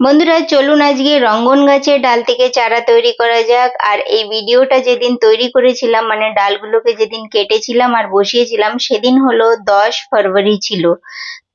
বন্ধুরা, চলুন আজকে রঙ্গন গাছের ডাল থেকে চারা তৈরি করা যাক। আর এই ভিডিওটা যেদিন তৈরি করেছিলাম মানে ডালগুলোকে যেদিন কেটেছিলাম আর বসিয়েছিলাম, সেদিন হলো দশ ফেব্রুয়ারি ছিল।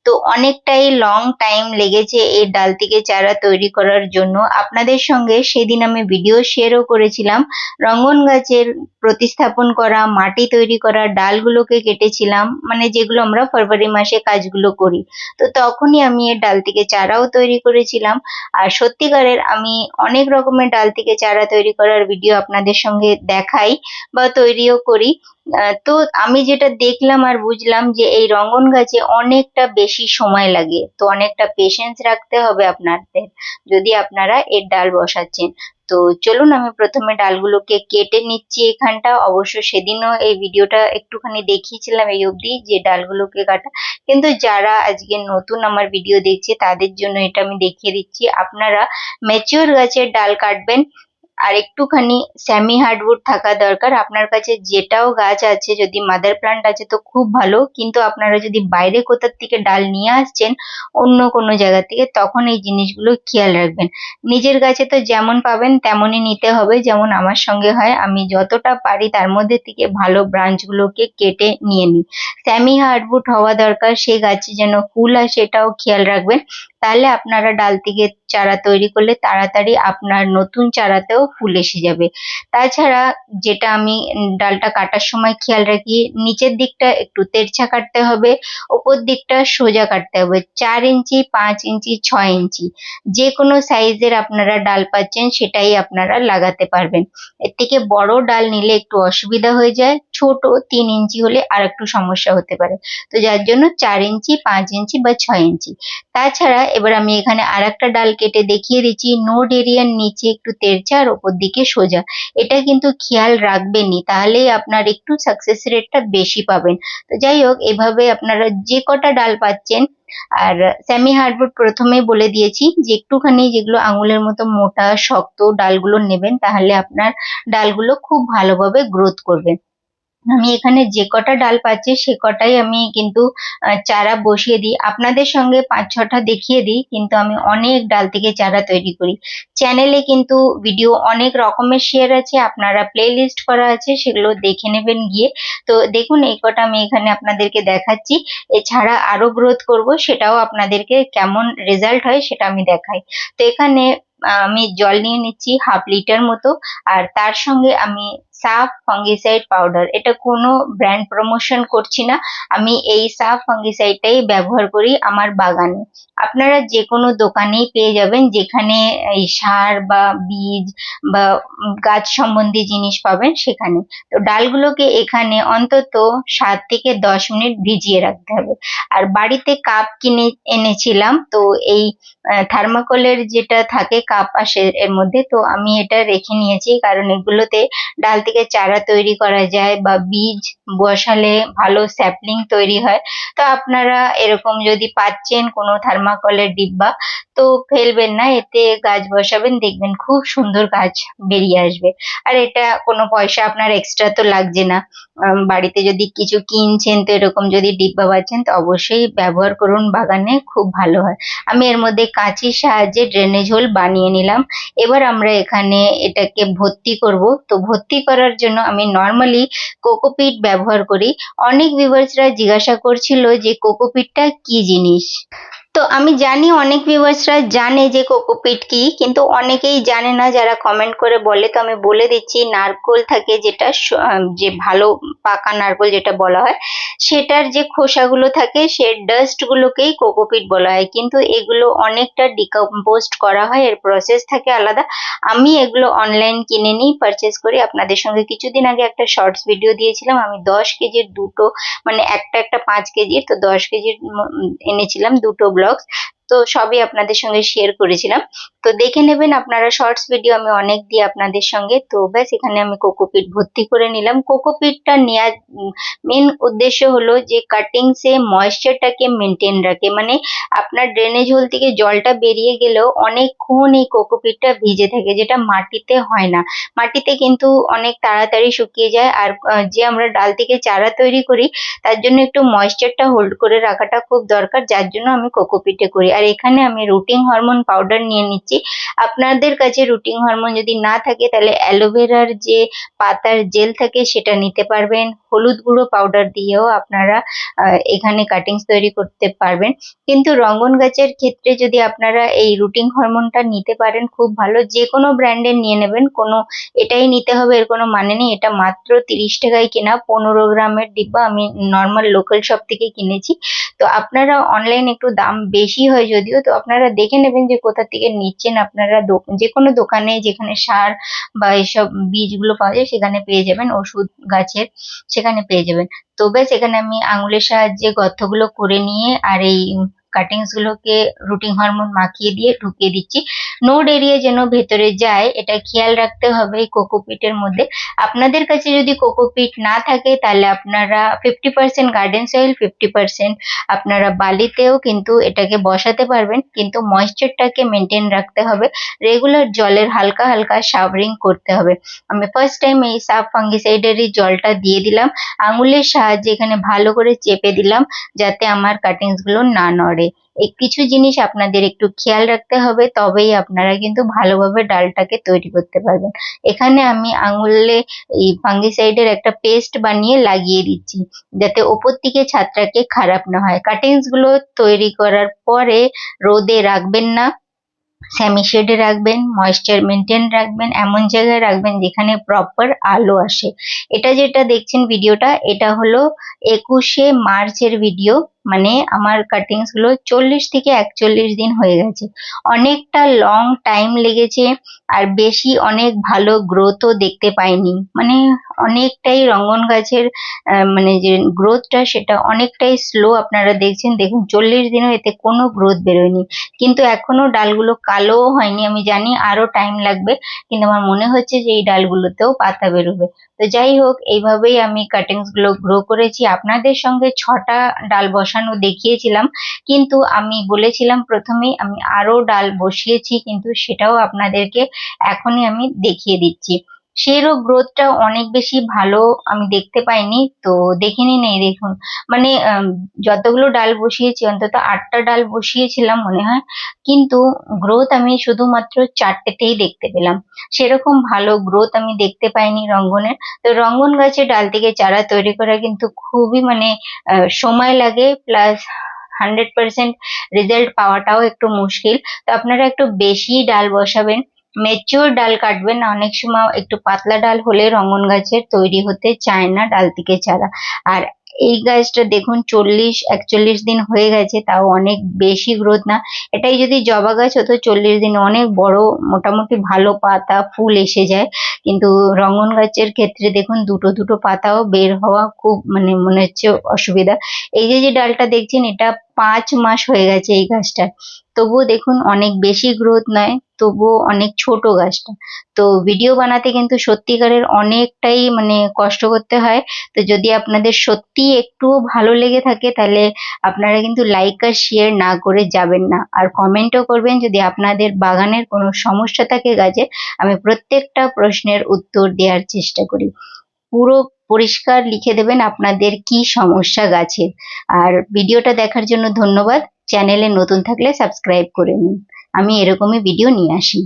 তো অনেকটাই লং টাইম লেগেছে এই ডাল থেকে চারা তৈরি করার জন্য। আপনাদের সঙ্গে সেদিন আমি ভিডিও শেয়ারও করেছিলাম। রঙ্গন গাছের প্রতিস্থাপন করা, মাটি তৈরি করা ডালগুলোকে কেটেছিলাম মানে যেগুলো আমরা ফেব্রুয়ারি মাসে কাজগুলো করি। তো তখনই আমি এর ডাল থেকে চারাও তৈরি করেছিলাম। আর সত্যিকারের আমি অনেক রকমের ডাল থেকে চারা তৈরি করার ভিডিও আপনাদের সঙ্গে দেখাই বা তৈরিও করি। তো আমি যেটা দেখলাম আর বুঝলাম যে এই রঙ্গন গাছে অনেকটা বেশি সময় লাগে। তো অনেকটা পেশেন্স রাখতে হবে আপনাদের, যদি আপনারা এর ডাল বসাচ্ছেন। তো চলুন, আমি প্রথমে ডালগুলোকে কেটে নিচ্ছি এখানটা। অবশ্য সেদিনও এই ভিডিওটা একটুখানি দেখিয়েছিলাম এই অবধি যে ডালগুলোকে কাটা। কিন্তু যারা আজকে নতুন আমার ভিডিও দেখছে, তাদের জন্য এটা আমি দেখিয়ে দিচ্ছি। আপনারা ম্যাচিওর গাছের ডাল কাটবেন। আর একটুখানি স্যামি হার্ডউড থাকা দরকার। আপনার কাছে যেটাও গাছ আছে, যদি মাদার প্লান্ট আছে তো খুব ভালো। কিন্তু আপনারা যদি বাইরে কোথার থেকে ডাল নিয়ে আসছেন, অন্য কোনো জায়গা থেকে, তখন এই জিনিসগুলো খেয়াল রাখবেন। নিজের গাছে তো যেমন পাবেন, তেমনই নিতে হবে, যেমন আমার সঙ্গে হয়। আমি যতটা পারি তার মধ্যে থেকে ভালো ব্রাঞ্চগুলোকে কেটে নিয়ে নিই। স্যামি হার্ডউড হওয়া দরকার সেই গাছে যেন ফুল আসে, এটাও খেয়াল রাখবেন। তাহলে আপনারা ডাল থেকে চারা তৈরি করলে তাড়াতাড়ি আপনার নতুন চারাতেও ফুল এসে যাবে। তাছাড়া যেটা আমি ডালটা কাটার সময় খেয়াল রাখি, নিচের দিকটা একটু তেরছা কাটতে হবে, ওপর দিকটা সোজা কাটতে হবে, চার ইঞ্চি, পাঁচ ইঞ্চি, ছয় ইঞ্চি। যে কোনো সাইজের আপনারা ডাল পাচ্ছেন, সেটাই আপনারা লাগাতে পারবেন। এর থেকে বড় ডাল নিলে একটু অসুবিধা হয়ে যায় ছোট তিন ইঞ্চি হলে আর একটু সমস্যা হতে পারে। তো যার জন্য চার ইঞ্চি, পাঁচ ইঞ্চি বা ছয় ইঞ্চি। তাছাড়া এবার আমি এখানে আর একটা ডাল কেটে দেখিয়ে দিচ্ছি। নোড এরিয়ার নিচে একটু তেরচা আর ওপর দিকে সোজা। এটা কিন্তু খেয়াল রাখবেনই, তাহলেই আপনার একটু সাকসেস রেটটা বেশি পাবেন। তো যাই হোক, এভাবে আপনারা যে কটা ডাল পাচ্ছেন, আর সেমি হার্ডবোর্ড প্রথমেই বলে দিয়েছি যে একটুখানি যেগুলো আঙুলের মতো মোটা, শক্ত ডালগুলো নেবেন, তাহলে আপনার ডালগুলো খুব ভালোভাবে গ্রোথ করবে। আমি এখানে যে কটা ডাল পাচ্ছি সে কটাই আমি কিন্তু চারা বসিয়ে দিই। আপনাদের সঙ্গে পাঁচ ছটা দেখিয়ে দিই, কিন্তু আমি অনেক ডাল থেকে চারা তৈরি করি। চ্যানেলে কিন্তু ভিডিও অনেক রকমের শেয়ার আছে, আপনারা প্লে লিস্ট করা আছে, সেগুলো দেখে নেবেন গিয়ে। তো দেখুন, এই কটা আমি এখানে আপনাদেরকে দেখাচ্ছি। এছাড়া আরও গ্রোথ করব, সেটাও আপনাদেরকে কেমন রেজাল্ট হয় সেটা আমি দেখাই। তো এখানে আমি জল নিয়ে নিচ্ছি হাফ লিটার মতো। আর তার সঙ্গে আমি সাফ ফাঙ্গিসাইড পাউডার এটা কোনো ব্র্যান্ড প্রমোশন করছি না। আমি এই সাফ ফাঙ্গিসাইডটাই ব্যবহার করি আমার বাগানে। আপনারা যে কোনো দোকানেই পেয়ে যাবেন যেখানে এই সার বা বীজ বা গাছ সম্বন্ধী জিনিস পাবেন সেখানে। তো ডালগুলোকে এখানে অন্তত সাত থেকে দশ মিনিট ভিজিয়ে রাখতে হবে। আর বাড়িতে কাপ কিনে এনেছিলাম, তো এই থার্মাকলের যেটা থাকে কাপ আসে এর মধ্যে, তো আমি এটা রেখে নিয়েছি কারণ এগুলোতে ডাল থেকে চারা তৈরি করা যায় বা বীজ বসালে ভালো স্যাপলিং তৈরি হয়। তো আপনারা এরকম যদি পাচ্ছেন কোনো থার্মাকলের ডিব্বা, তো ফেলবেন না, এতে গাছ বসাবেন, দেখবেন খুব সুন্দর গাছ বেরিয়ে আসবে। আর এটা কোনো পয়সা আপনার এক্সট্রা তো লাগছে না। বাড়িতে যদি কিছু কিনছেন, তো এরকম যদি ডিব্বা পাচ্ছেন, তো অবশ্যই ব্যবহার করুন, বাগানে খুব ভালো হয়। আমি এর মধ্যে কাঁচির সাহায্যে ড্রেনেজ হোল বানিয়ে নিলাম। এবার আমরা এখানে এটাকে ভর্তি করব। তো ভর্তি করার জন্য আমি নর্মালি কোকোপিট ব্যবহার করি। অনেক ভিউয়ার্সরা জিজ্ঞাসা করছিল যে কোকোপিটটা কি জিনিস? তো আমি জানি অনেক ভিউয়ার্সরা জানে যে কোকোপিট কি, কিন্তু অনেকেই জানে না যারা কমেন্ট করে বলে। তো আমি বলে দিচ্ছি, নারকোল থাকে যেটা যে ভালো পাকা নারকোল যেটা বলা হয়, সেটার যে খোসাগুলো থাকে সে ডাস্টগুলোকেই কোকোপিট বলা হয়। কিন্তু এগুলো অনেকটা ডিকম্পোস্ট করা হয়, এর প্রসেস থাকে আলাদা। আমি এগুলো অনলাইন কিনে নিই পারচেস করি। আপনাদের সঙ্গে কিছুদিন আগে একটা শর্টস ভিডিও দিয়েছিলাম। আমি দশ কেজির দুটো মানে একটা একটা পাঁচ কেজির, তো দশ কেজির এনেছিলাম দুটো products তো সবই আপনাদের সঙ্গে শেয়ার করেছিলাম। তো দেখে নেবেন আপনারা শর্টস ভিডিও আমি অনেক দিই আপনাদের সঙ্গে। তো ব্যাস, এখানে আমি কোকোপিট ভর্তি করে নিলাম। কোকোপিটটা নেওয়ার মেন উদ্দেশ্য হলো যে কাটিংসে ময়েশ্চারটাকে মেনটেন রাখে। মানে আপনার ড্রেনেজ হোল থেকে জলটা বেরিয়ে গেলেও অনেকক্ষণ এই কোকোপিটটা ভিজে থাকে, যেটা মাটিতে হয় না। মাটিতে কিন্তু অনেক তাড়াতাড়ি শুকিয়ে যায়। আর যে আমরা ডাল থেকে চারা তৈরি করি, তার জন্য একটু ময়েশ্চারটা হোল্ড করে রাখাটা খুব দরকার। যার জন্য আমি কোকোপিটে করি। আর এখানে আমি রুটিন হরমোন পাউডার নিয়ে নিচ্ছি। আপনাদের কাছে রুটিন হরমোন যদি না থাকে, তাহলে অ্যালোভেরার যে পাতার জেল থাকে, সেটা নিতে পারবেন। হলুদ গুঁড়ো পাউডার দিয়েও আপনারা এখানে কাটিংস তৈরি করতে পারবেন। কিন্তু রঙ্গন গাছের ক্ষেত্রে যদি আপনারা এই রুটিন হরমোনটা নিতে পারেন, খুব ভালো। যে কোনো ব্র্যান্ডের নিয়ে নেবেন। কোনো, এটাই নিতে হবে, এর কোনো মানে নেই। এটা মাত্র তিরিশ টাকায় কেনা, পনেরো গ্রামের ডিব্বা আমি নর্মাল লোকাল শপ থেকে কিনেছি। তো আপনারা অনলাইন একটু দাম বেশি হয় যদিও তো আপনারা দেখে নেবেন যে কোথা থেকে নিচ্ছেন আপনারা যে কোনো দোকানে যেখানে সার বা এসব বীজগুলো পাওয়া যায় সেখানে পেয়ে যাবেন, ওষুধ গাছের সেখানে পেয়ে যাবেন। তো ব্যাস এখানে আমি আঙুলের সাহায্যে গর্তগুলো করে নিয়ে আর এই কাটিংস গুলোকে রুটিন হরমোন মাখিয়ে দিয়ে ঢুকিয়ে দিচ্ছি। নোড এরিয়া যেন ভেতরে যায়, এটা খেয়াল রাখতে হবে এই কোকোপিটের মধ্যে। আপনাদের কাছে যদি কোকোপিট না থাকে, তাহলে আপনারা fifty percent garden soil fifty percent আপনারা বালিতেও কিন্তু এটাকে বসাতে পারবেন। কিন্তু ময়েশ্চারটাকে মেনটেন রাখতে হবে। রেগুলার জলের হালকা হালকা শাওয়ারিং করতে হবে। আমি ফার্স্ট টাইম এই সাব ফাঙ্গিসাইডেরই জলটা দিয়ে দিলাম। আঙুলের সাহায্যে এখানে ভালো করে চেপে দিলাম, যাতে আমার কাটিংসগুলো না নড়ে। এই কিছু জিনিস আপনাদের একটু খেয়াল রাখতে হবে, তবেই আপনারা কিন্তু ভালোভাবে ডালটাকে তৈরি করতে পারবেন। এখানে আমি আঙুলে এই ফাঙ্গিসাইডের একটা পেস্ট বানিয়ে লাগিয়ে দিচ্ছি, যাতে ওপর থেকে ছাদটাকে খারাপ না হয়। কাটিংসগুলো তৈরি করার পরে রোদে রাখবেন না সেমি শেডে রাখবেন ময়েশ্চার মেনটেন রাখবেন, এমন জায়গায় রাখবেন যেখানে প্রপার আলো আসে। এটা যেটা দেখছেন ভিডিওটা এটা হলো একুশে মার্চের ভিডিও মানে আমার কাটিংসগুলো চল্লিশ থেকে একচল্লিশ দিন হয়ে গেছে। অনেকটা লং টাইম লেগেছে আর বেশি অনেক ভালো গ্রোথও দেখতে পাইনি। মানে অনেকটাই রঙ্গন গাছের মানে যে গ্রোথটা সেটা অনেকটাই স্লো আপনারা দেখছেন। দেখুন, চল্লিশ দিনও এতে কোনো গ্রোথ বেরোয়নি। কিন্তু এখনও ডালগুলো কালোও হয়নি, আমি জানি আরও টাইম লাগবে। কিন্তু আমার মনে হচ্ছে যে এই ডালগুলোতেও পাতা বেরোবে। তো যাই হোক, এইভাবেই আমি কাটিংসগুলো গ্রো করেছি। আপনাদের সঙ্গে ছটা ডাল বসানো দেখিয়েছিলাম, কিন্তু আমি বলেছিলাম প্রথমেই আমি আরও ডাল বসিয়েছি, কিন্তু সেটাও আপনাদেরকে এখনই আমি দেখিয়ে দিচ্ছি। সেরও গ্রোথটা অনেক বেশি ভালো আমি দেখতে পাইনি, তো দেখে নিন এই দেখুন। মানে যতগুলো ডাল বসিয়েছি, অন্তত আটটা ডাল বসিয়েছিলাম মনে হয়, কিন্তু গ্রোথ আমি শুধুমাত্র চারটেতেই দেখতে পেলাম। সেরকম ভালো গ্রোথ আমি দেখতে পাইনি রঙ্গনের তো রঙ্গন গাছে ডাল থেকে চারা তৈরি করা কিন্তু খুবই মানে সময় লাগে, প্লাস হান্ড্রেড পার্সেন্ট রেজাল্ট পাওয়াটাও একটু মুশকিল। তো আপনারা একটু বেশি ডাল বসাবেন মেচিওর ডাল কাটবেন না। অনেক সময় একটু পাতলা ডাল হলে রঙ্গন গাছের তৈরি হতে চায় না ডাল থেকে চারা আর এই গাছটা দেখুন, চল্লিশ, একচল্লিশ দিন হয়ে গেছে, তাও অনেক বেশি গ্রোথ না। এটাই যদি জবা গাছ হতো, চল্লিশ দিন অনেক বড়, মোটামুটি ভালো পাতা, ফুল এসে যায়। কিন্তু রঙ্গন গাছের ক্ষেত্রে দেখুন, দুটো দুটো পাতাও বের হওয়া খুব মানে মনে হচ্ছে অসুবিধা। এই যে যে ডালটা দেখছেন, এটা পাঁচ মাস হয়ে গেছে এই গাছটা তবুও দেখুন, অনেক বেশি গ্রোথ নয়। তবুও অনেক ছোট গাছটা। তো ভিডিও বানাতে কিন্তু সত্যিকারের অনেকটাই মানে কষ্ট করতে হয়। তো যদি আপনাদের সত্যি একটুও ভালো লেগে থাকে, তাহলে আপনারা কিন্তু লাইক আর শেয়ার না করে যাবেন না। আর কমেন্টও করবেন যদি আপনাদের বাগানের কোনো সমস্যা থাকে গাছে, আমি প্রত্যেকটা প্রশ্নের উত্তর দেওয়ার চেষ্টা করি। পুরো পরিষ্কার লিখে দেবেন আপনাদের কি সমস্যা গাছের আর ভিডিওটা দেখার জন্য ধন্যবাদ। চ্যানেলে নতুন থাকলে সাবস্ক্রাইব করে নিন। আমি এরকমই ভিডিও নিয়ে আসি।